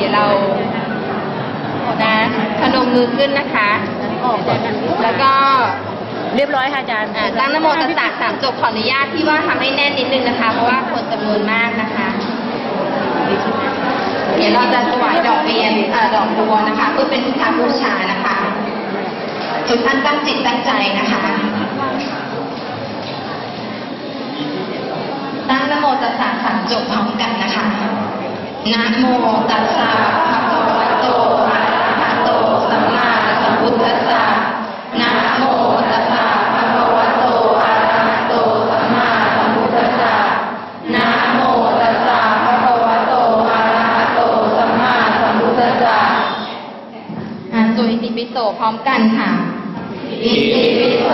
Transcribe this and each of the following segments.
เดี๋ยวเรานะพนมมือขึ้นนะคะ แล้วก็เรียบร้อยค่ะอาจารย์ตั้งนโมตัสสะสามจบขออนุญาตที่ว่าทำให้แน่นนิดนึงนะคะ เพราะว่าคนจำนวนมากนะคะ เดี๋ยวเราจะถวายดอกเบียนดอกบัวนะคะ เพื่อเป็นพุทธบูชานะคะทุกท่านตั้งจิตตั้งใจนะคะ ตั้งนโมตัสสะสามจบพร้อมกันนะคะ นะโมตัสสะภะวะโตอะระหะโตสัมมาสัมพุทธัะนะโมตัสสะภะวะโตอะระหะโตสัมมาสัมพุทธัะนะโมตัสสะภะวะโตอะระหะโตสัมมาสัมพุทธัสสะอ่านสุอิติปิโสพร้อมกันค่ะอิติปิโส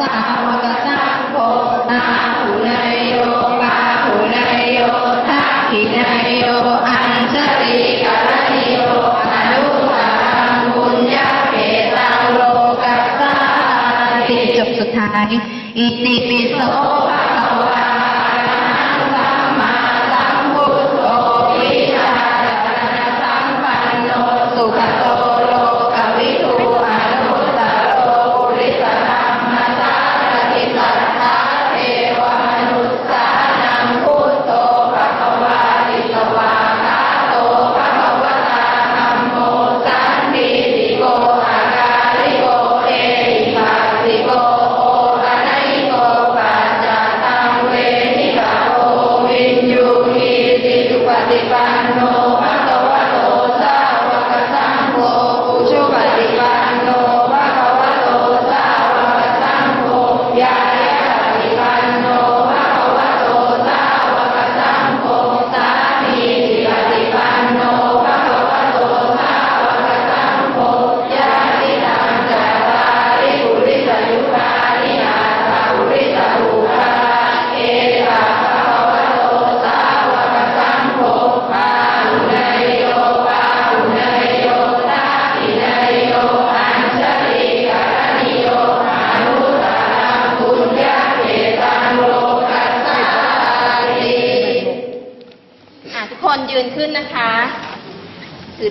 ตาโมตตาโพอาหุนาโยปาหุนาโยทักขินโยอัญชติกาลนิโยอนุภาบุญญาเปตังโลกัสติจบสุดท้ายอิติปิโส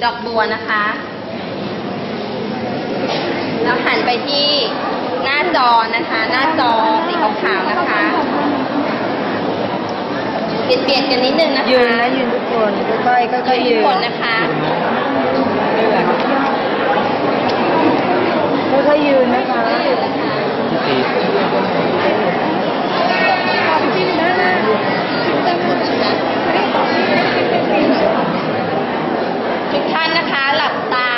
ดอกบัวนะคะ แล้วหันไปที่หน้าจอนะคะ หน้าจอสีขาวๆนะคะเปลี่ยนๆกันนิดนึงนะคะ ยืนนะยืนทุกคนค่อยๆค่อยๆยืนทุกคนนะคะค่อยๆยืนนะคะ นนะคะหลับตา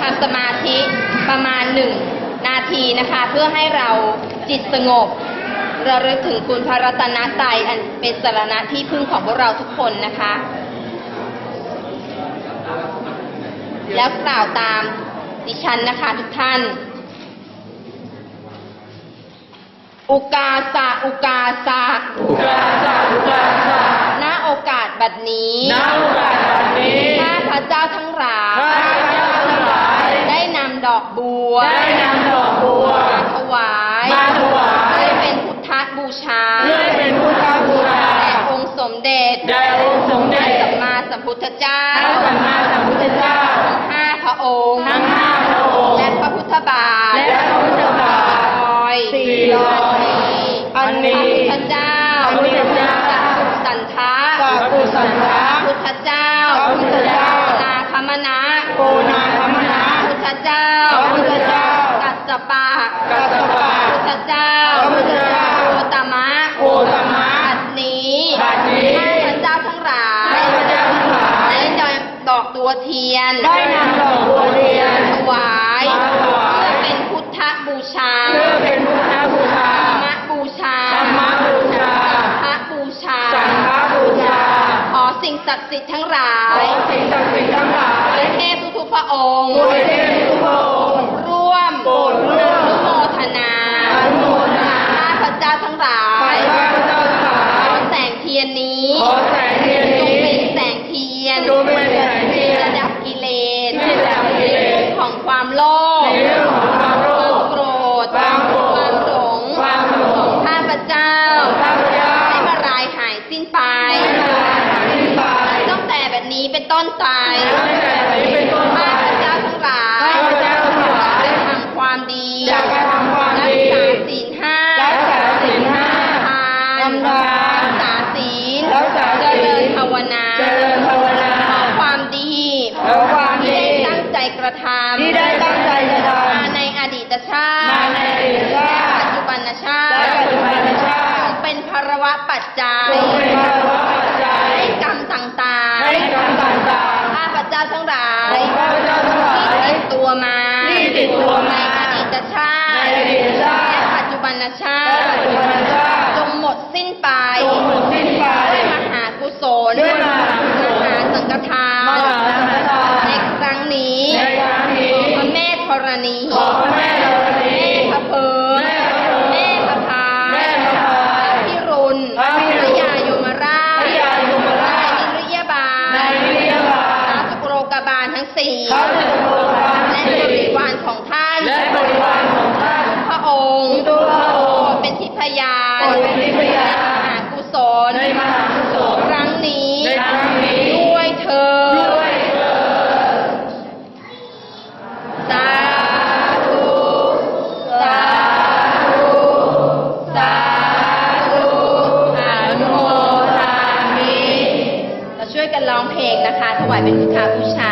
ทำสมาธิประมาณหนึ่งนาทีนะคะ เพื่อให้เราจิตสงบระลึกถึงคุณพระรัตนตรัยอันเป็นสารณะที่พึ่งของพวกเราทุกคนนะคะ แล้วกล่าวตามดิฉันนะคะทุกท่าน อุกาสะอุกาสะอุกาสะอุกาสะณโอกาสบัดนี้ณโอกาสบัดนี้ข้าพ ระเจ้าทั้งหลายข้าพเจ้าทั้งหลาย ได้นำดอกบัว ได้นำดอกบัวมาถวาย มาถวายเพื่อเป็นพุทธบูชาเพื่อเป็นพุทธบูชาแด่องค์สมเด็จแด่องค์สมเด็จพระสัมมาสัมพุทธเจ้าพระสัมมาสัมพุทธเจ้าห้าพระองค์ทั้งห้าพระองค์ และพระพุทธบาท และพระพุทธบาทร้อยสี่ร้อยอันนี้อันนี้พระพุทธเจ้าพระพุทธเจ้าสันทะสัพพุสันทะพระพุทธเจ้าพระพุทธเจ้านาค มนะโกนาธรรมนะพระพุทธเจ้าพระพุทธเจ้า กัสสปะกัสสปะพระพุทธเจ้าพระพุทธเจ้าโคตมะโคตมะบัดนี้บัดนี้ข้าพระเจ้าทั้งหลายข้าพเจ้าทั้งหลายได้นำดอกตัวเทียนได้นำดอกบัวเทียนถวายมาถวายเพื่อเป็นพุทธบูชาเพื่อเป็นพุทธบูชา ธรรมบูชา ธรรมบูชา พระบูชา สังฆบูชา ขอ สิ่งศักดิ์สิทธิ์ทั้งหลาขอยสิ่งศักดิ์สิทธิ์ทั้งหลายและเทพทุกๆพระองค์โดยเทพทุกพระองค์ร่วมโปรดร่วมอนุโมทนาอนุโมทนาข้าพระเจ้าทั้งหลาข้ายพเจ้าทั้งหลาขอยแสงเทียนนี้ขอแสงเทียนจงนี้เป็น ปตั้งแต่นี้เป็นต้นไปข้าพเจ้าทั้งหลายข้าพเจ้าทั้งหลาย ทั้งหลายๆข้าพเจ้าทั้งหลายที่ติดตัวมาที่ติดตัวมา ในอดีตชาติในอดีตชาติและปัจจุบันชาและปัจติจุบันชาติจงหมดสิ้นไปจงหมดสิ้นไปด้วยมหากุศลด้วยมหากุศลมหาสังฆทานมหาสังฆทานในครั้งนี้ในครั้งนี้พระแม่ธรณีขอพระแม่ธรณี รดเป็นทิพยานในมหากุศลในมหากุศลครั้งนี้ในครั้งนี้ด้วยเธอด้วยเถิดสาธุสาธุสาธุอนุโมทามิเราช่วยกันร้องเพลงนะคะถวายเป็นพุทธาบูชา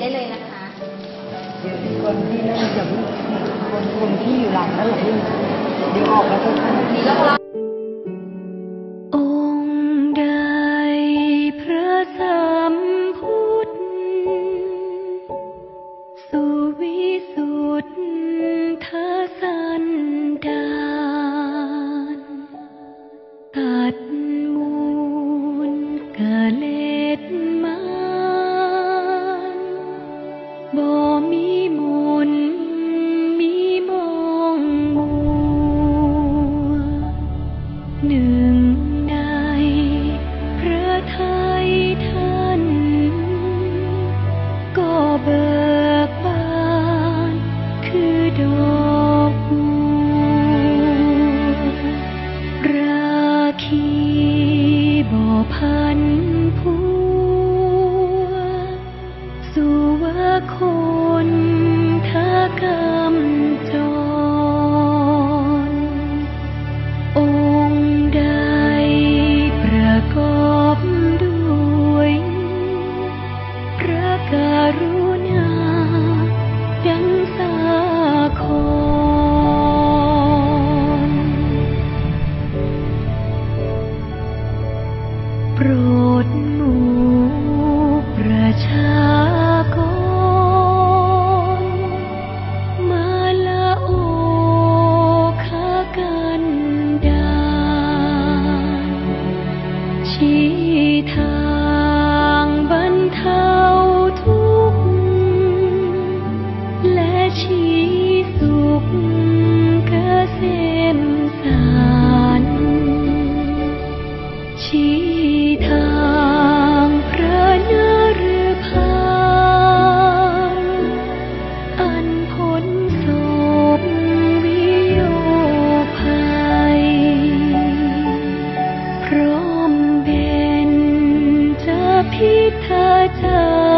ได้เลยนะคะคนที่นั่งเดี๋คนคนที่อยู่หลังนั่นแหละเดี๋ยวออกมาทุกคน โปรดหมู่ประชากร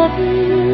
happy.